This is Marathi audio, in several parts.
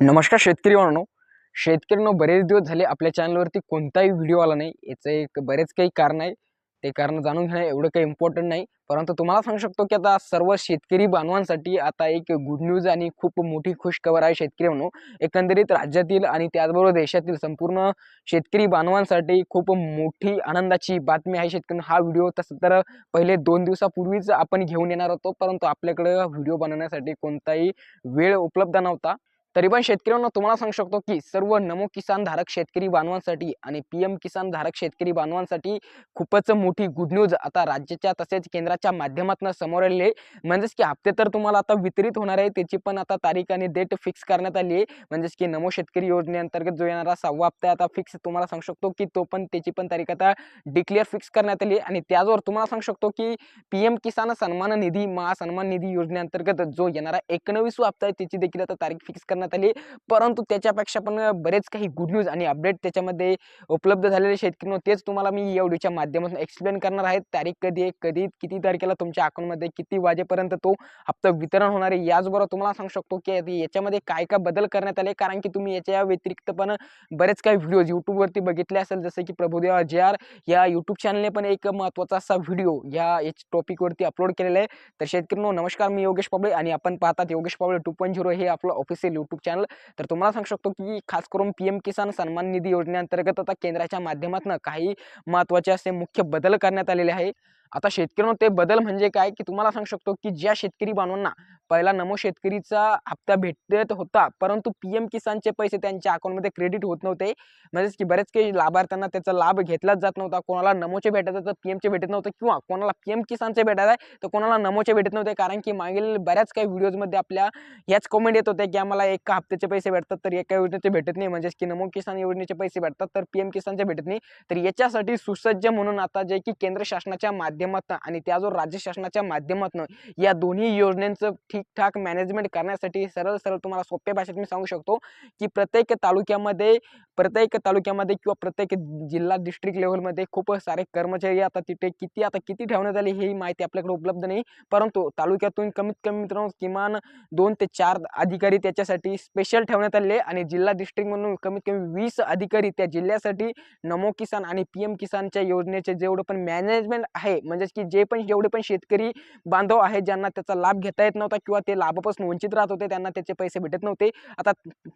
नमस्कार शेतकरी म्हणून शेतकऱ्यांनो बरेच दिवस झाले आपल्या चॅनलवरती कोणताही व्हिडिओ आला नाही. याचं एक बरेच काही कारण आहे. ते कारण जाणून घेणं एवढं काही इम्पॉर्टंट नाही. परंतु तुम्हाला सांगू शकतो की आता सर्व शेतकरी बांधवांसाठी आता एक गुड न्यूज आणि खूप मोठी खुशखबर आहे शेतकरी म्हणून एकंदरीत राज्यातील आणि त्याचबरोबर देशातील संपूर्ण शेतकरी बांधवांसाठी खूप मोठी आनंदाची बातमी आहे शेतकरी हा व्हिडिओ तसं तर पहिले दोन दिवसापूर्वीच आपण घेऊन येणार होतो. परंतु आपल्याकडं व्हिडिओ बनवण्यासाठी कोणताही वेळ उपलब्ध नव्हता. तरी पण शेतकऱ्यांना तुम्हाला सांगू शकतो की सर्व नमो किसान धारक शेतकरी बांधवांसाठी आणि पी एम किसान धारक शेतकरी बांधवांसाठी खूपच मोठी गुड न्यूज आता राज्याच्या तसेच केंद्राच्या माध्यमातून समोर आलेली आहे. म्हणजेच की हप्ते तर तुम्हाला आता वितरित होणार आहे. त्याची पण आता तारीख आणि डेट फिक्स करण्यात आली आहे. म्हणजेच की नमो शेतकरी योजनेअंतर्गत जो येणारा सहावा हप्ता आता फिक्स तुम्हाला सांगू शकतो की तो पण त्याची पण तारीख आता डिक्लेअर फिक्स करण्यात आली आहे. आणि त्याचवर तुम्हाला सांगू शकतो की पी एम किसान सन्मान निधी महासन्मान निधी योजनेअंतर्गत जो येणारा एकोणवीसवा हप्ता आहे त्याची देखील आता तारीख फिक्स करण्यात आली. परंतु त्याच्यापेक्षा पण बरेच काही गुड न्यूज आणि अपडेट त्याच्यामध्ये उपलब्ध झालेले शेतकरी तेच तुम्हाला मी या व्हिडिओच्या माध्यमातून एक्सप्लेन करणार आहे. तारीख कधी आहे कधी किती तारखेला तुमच्या अकाउंटमध्ये किती वाजेपर्यंत तो हप्ता वितरण होणार आहे याचबरोबर तुम्हाला सांगू शकतो की याच्यामध्ये काय काय बदल करण्यात आले. कारण की तुम्ही याच्या व्यतिरिक्त पण बरेच काही व्हिडिओज यूट्यूबवरती बघितले असेल. जसं की प्रभुदेव जे आर या यूट्यूब चॅनलने पण एक महत्त्वाचा असा व्हिडिओ या टॉपिकवरती अपलोड केलेला आहे. तर शेतकरी नमस्कार. मी योगेश पाबळे आणि आपण पाहतात Yogesh Pable two point zero हे आपलं ऑफिशियल यूट्यूब चॅनल तर तुम्हाला सांगू शकतो की खास करून पी एम किसान सन्मान निधी योजनेअंतर्गत आता केंद्राच्या माध्यमातून काही महत्त्वाचे असे मुख्य बदल करण्यात आलेले आहे. आता शेतकऱ्यांनो ते बदल म्हणजे काय? की तुम्हाला सांगू शकतो की ज्या शेतकरी बांधवांना पहिला नमो शेतकरीचा हप्ता भेटत होता परंतु पी एम किसानचे पैसे त्यांच्या अकाउंटमध्ये क्रेडिट होत नव्हते. म्हणजेच की बरेच काही लाभार्थ्यांना त्याचा लाभ घेतलाच जात नव्हता. कोणाला नमोचे भेटत तर पी एमचे भेटत नव्हतं किंवा कोणाला पी एम किसानचे भेटत आहे तर कोणाला नमोचे भेटत नव्हते. कारण की मागील बऱ्याच काही व्हिडिओजमध्ये आपल्या ह्याच कमेंट येत होते की आम्हाला एका हप्त्याचे पैसे भेटतात तर एका योजनेचे भेटत नाही. म्हणजेच की नमो किसान योजनेचे पैसे भेटतात तर पी एम किसानचे भेटत नाही. तर याच्यासाठी सुसज्ज म्हणून आता जे की केंद्र शासनाच्या माध्यम माध्यमातून आणि त्याजवळ राज्य शासनाच्या माध्यमातून या दोन्ही योजनांचं ठीकठाक मॅनेजमेंट करण्यासाठी सरळ सरळ तुम्हाला सोप्या भाषेत मी सांगू शकतो की प्रत्येक तालुक्यामध्ये प्रत्येक तालुक्यामध्ये किंवा प्रत्येक जिल्हा डिस्ट्रिक्ट लेवलमध्ये खूप सारे कर्मचारी आता तिथे किती आता किती ठेवण्यात आले ही माहिती आपल्याकडे उपलब्ध नाही. परंतु तालुक्यातून कमीत कमी मित्रांनो किमान दोन ते चार अधिकारी त्याच्यासाठी स्पेशल ठेवण्यात आले आणि जिल्हा डिस्ट्रिक्ट म्हणून कमीत कमी वीस अधिकारी त्या जिल्ह्यासाठी नमो किसान आणि पी एम किसानच्या योजनेचे जेवढं पण मॅनेजमेंट आहे म्हणजेच की जे पण जेवढे पण शेतकरी बांधव आहेत ज्यांना त्याचा लाभ घेता येत नव्हता किंवा ते लाभापासून वंचित राहत होते त्यांना त्याचे पैसे भेटत नव्हते. आता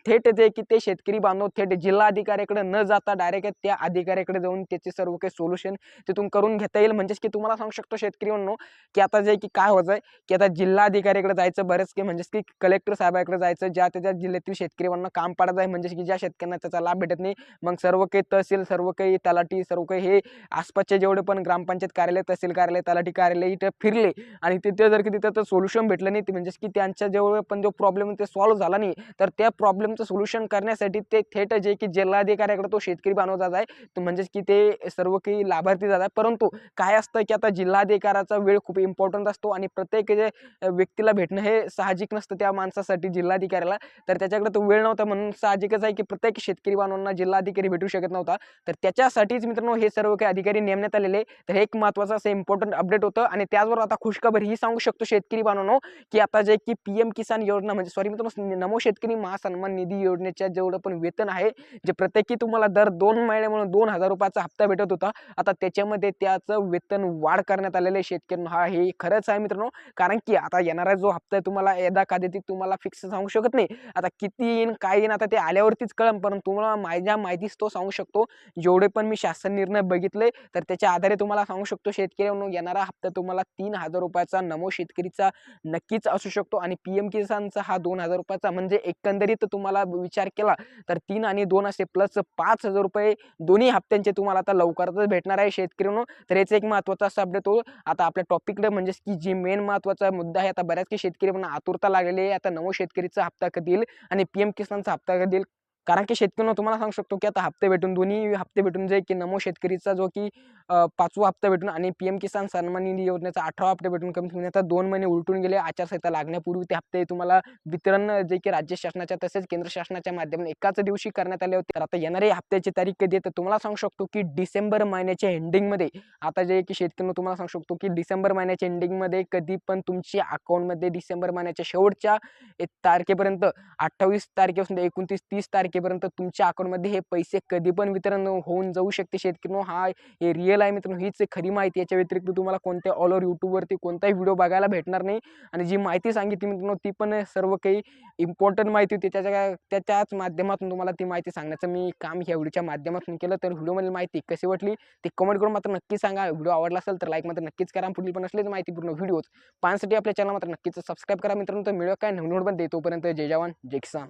थेट जे की ते शेतकरी बांधव थेट जिल्हा अधिकाऱ्याकडे न जाता डायरेक्ट त्या अधिकाऱ्याकडे जाऊन त्याचे सर्व काही सोल्युशन तिथून करून घेता येईल. म्हणजेच की तुम्हाला सांगू शकतो शेतकरी म्हणून की आता जे की काय होत आहे की आता जिल्हा अधिकाऱ्याकडे जायचं बरेच की म्हणजेच की कलेक्टर साहेबाकडे जायचं ज्या त्याच्या जिल्ह्यातील शेतकऱ्यांना काम पाडत आहे म्हणजेच की ज्या शेतकऱ्यांना त्याचा लाभ भेटत नाही मग सर्व काही तहसील सर्व काही तलाठी सर्व काही हे आसपासचे जेवढे पण ग्रामपंचायत कार्यालय तहसील कार्यालय तलाठी कार्यालय इथे फिरले आणि तिथे जर की तिथं तर सोल्युशन भेटलं नाही ते म्हणजेच की त्यांच्या जेवढे पण जो प्रॉब्लेम ते सॉल्व्ह झाला नाही. तर त्या प्रॉब्लेमचं सोल्युशन करण्यासाठी ते थेट जे की जिल्हाधिकाऱ्याकडे तो शेतकरी बनवतात आहे. म्हणजेच की ते सर्व काही लाभार्थी जात आहे परंतु काय असतं की आता जिल्हाधिकाऱ्याचा वेळ खूप इम्पॉर्टंट असतो आणि प्रत्येक जे व्यक्तीला भेटणं हे साहजिक नसतं त्या माणसासाठी जिल्हाधिकाऱ्याला. तर त्याच्याकडे तो वेळ नव्हता म्हणून साहजिकच आहे की प्रत्येक शेतकरी बांधवांना जिल्हाधिकारी भेटू शकत नव्हता. तर त्याच्यासाठीच मित्रांनो हे सर्व काही अधिकारी नेमण्यात आलेले तर हे एक महत्त्वाचं असं इम्पॉर्टंट अपडेट होतं आणि त्याचबरोबर आता खुशखबर ही सांगू शकतो शेतकरी बांधवांनो की आता जे की पी एम किसान योजना म्हणजे सॉरी मित्रांनो नमो शेतकरी महासन्मान निधी योजनेच्या जेवढं पण वेतन आहे जे प्रत्येकी तुम्हाला दर दोन महिने म्हणून दोन हजार रुपयाचा हप्ता भेटत होता आता त्याच्यामध्ये त्याचं वेतन वाढ करण्यात आलेलं आहे शेतकऱ्यांना. हा हे खरंच आहे मित्रांनो कारण की आता येणारा जो हप्ता आहे तुम्हाला यदा कादेती तुम्हाला फिक्स सांगू शकत नाही. आता किती येईन काय येईन आता ते आल्यावरतीच कळम परंतु तुम्हाला माझ्या माहितीच तो सांगू शकतो. जेवढे पण मी शासन निर्णय बघितले तर त्याच्या आधारे तुम्हाला सांगू शकतो शेतकरी शेतकऱ्यांनो येणारा हप्ता तुम्हाला तीन हजार रुपयाचा नमो शेतकरीचा नक्कीच असू शकतो आणि पी एम किसानचा हा दोन हजार रुपयाचा म्हणजे एकंदरीत तुम्हाला विचार केला तर तीन आणि दोन असे प्लस पाच हजार रुपये दोन्ही हप्त्यांचे तुम्हाला आता लवकरच भेटणार आहे शेतकऱ्यांनो. तर याचा एक महत्त्वाचा असा अपडेट होतो. आता आपल्या टॉपिककडे म्हणजेच की जी मेन महत्त्वाचा मुद्दा आहे आता बऱ्याच काही शेतकरी म्हणून आतुरता लागलेली आहे. आता नवो शेतकरीचा हप्ता कधी येईल आणि पी एम किसानचा हप्ता कधी येईल? कारण की शेतकऱ्यांना तुम्हाला सांगू शकतो की आता हप्ते भेटून दोन्ही हप्ते भेटून जे की नमो शेतकरीचा जो की पाचवा हप्ता भेटून आणि पी एम किसान सन्मान निधी योजनेचा अठरावा हप्ता भेटून कमी कमी आता दोन महिने उलटून गेले. आचारसंहिता लागण्यापूर्वी ते हप्ते तुम्हाला वितरण जे की राज्य शासनाच्या तसेच केंद्र शासनाच्या माध्यमातून एकाच दिवशी करण्यात आले होते. तर आता येणारे हप्त्याची तारीख कधी आहे? तर तुम्हाला सांगू शकतो की डिसेंबर महिन्याच्या एंडिंगमध्ये आता जे की शेतकऱ्यांना तुम्हाला सांगू शकतो की डिसेंबर महिन्याच्या एंडिंगमध्ये कधी पण तुमची अकाउंटमध्ये डिसेंबर महिन्याच्या शेवटच्या एक तारखेपर्यंत अठ्ठावीस तारखेपासून एकोणतीस तीस तारखे तारखेपर्यंत तुमच्या अकाउंटमध्ये हे पैसे कधी पण वितरण होऊन जाऊ शकते शेतकरी. हा हे रिअल आहे मित्रांनो हीच खरी माहिती याच्या व्यतिरिक्त तुम्हाला कोणत्या ऑल ओव्हर यूट्यूबवरती कोणताही व्हिडिओ बघायला भेटणार नाही. आणि जी माहिती सांगितली मित्रांनो ती पण सर्व काही इम्पॉर्टंट माहिती होती. त्याच्या त्याच्याच माध्यमातून तुम्हाला ती माहिती सांगण्याचं मी काम ह्या व्हिडिओच्या माध्यमातून केलं. तर व्हिडिओमधील माहिती कशी वाटली ते कमेंट करून मात्र नक्की सांगा. व्हिडिओ आवडला असेल तर लाईक मात्र नक्कीच करा. पुढील पण असलेच माहितीपूर्ण व्हिडिओज पाहण्यासाठी आपल्या चॅनल मात्र नक्कीच सबस्क्राईब करा मित्रांनो. तर मिळवा काय नवीन पण देतोपर्यंत जय जवान जय किसान.